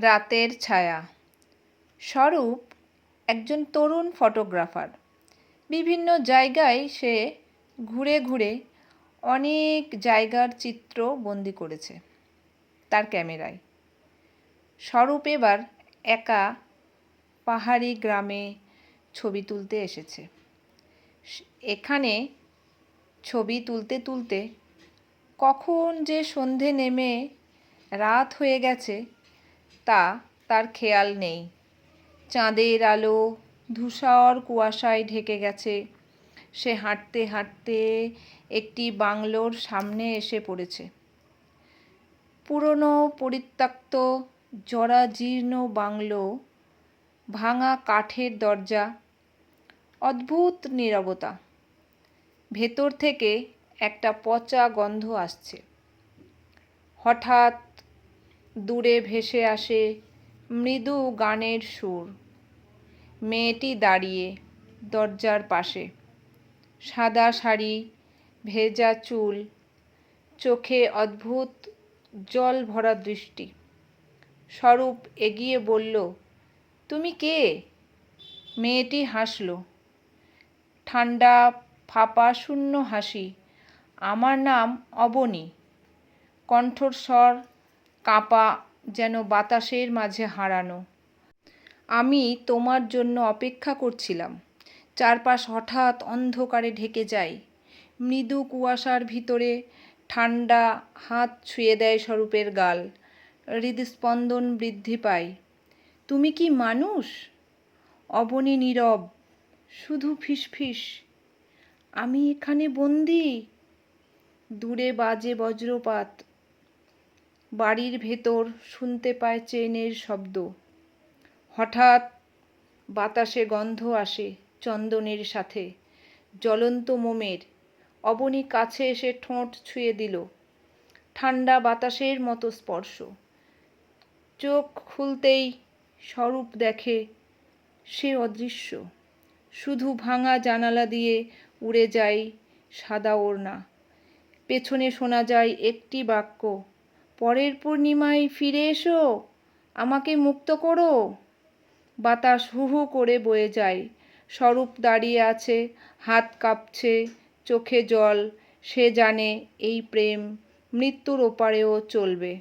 রাতের ছায়া। স্বরূপ একজন তরুণ ফটোগ্রাফার। বিভিন্ন জায়গায় সে ঘুরে ঘুরে অনেক জায়গার চিত্র বন্দি করেছে তার ক্যামেরায়। স্বরূপ এবার একা পাহাড়ি গ্রামে ছবি তুলতে এসেছে। এখানে ছবি তুলতে তুলতে কখন যে সন্ধে নেমে রাত হয়ে গেছে তা তার খেয়াল নেই। চাঁদের আলো ধূসর কুয়াশায় ঢেকে গেছে। সে হাঁটতে হাঁটতে একটি বাংলোর সামনে এসে পড়েছে। পুরনো পরিত্যক্ত জরাজীর্ণ বাংলো, ভাঙা কাঠের দরজা, অদ্ভুত নীরবতা। ভেতর থেকে একটা পচা গন্ধ আসছে। হঠাৎ দূরে ভেসে আসে মৃদু গানের সুর। মেয়েটি দাঁড়িয়ে দরজার পাশে। সাদা শাড়ি, ভেজা চুল, চোখে অদ্ভুত জল ভরা দৃষ্টি। স্বরূপ এগিয়ে বলল, তুমি কে? মেয়েটি হাসল ঠান্ডা ফাঁপা শূন্য হাসি। আমার নাম অবনী। কণ্ঠর স্বর কাঁপা যেন বাতাসের মাঝে হারানো। আমি তোমার জন্য অপেক্ষা করছিলাম। চারপাশ হঠাৎ অন্ধকারে ঢেকে যায়। মৃদু কুয়াশার ভিতরে ঠান্ডা হাত ছুঁয়ে দেয় স্বরূপের গাল। হৃদস্পন্দন বৃদ্ধি পায়। তুমি কি মানুষ? অবনী নীরব, শুধু ফিসফিস। আমি এখানে বন্দি। দূরে বাজে বজ্রপাত। বাড়ির ভেতর শুনতে পায় চেনের শব্দ। হঠাৎ বাতাসে গন্ধ আসে চন্দনের সাথে। জ্বলন্ত মোমের, অবনী কাছে এসে ঠোঁট ছুঁয়ে দিল। ঠান্ডা বাতাসের মতো স্পর্শ। চোখ খুলতেই স্বরূপ দেখে সে অদৃশ্য। শুধু ভাঙা জানালা দিয়ে উড়ে যায় সাদা ওড়না। পেছনে শোনা যায় একটি বাক্য। পরের পূর্ণিমায় ফিরে এসো, আমাকে মুক্ত করো। বাতাস হু হু করে বয়ে যায়, স্বরূপ দাঁড়িয়ে আছে, হাত কাঁপছে, চোখে জল, সে জানে এই প্রেম মৃত্যুর ওপারেও চলবে।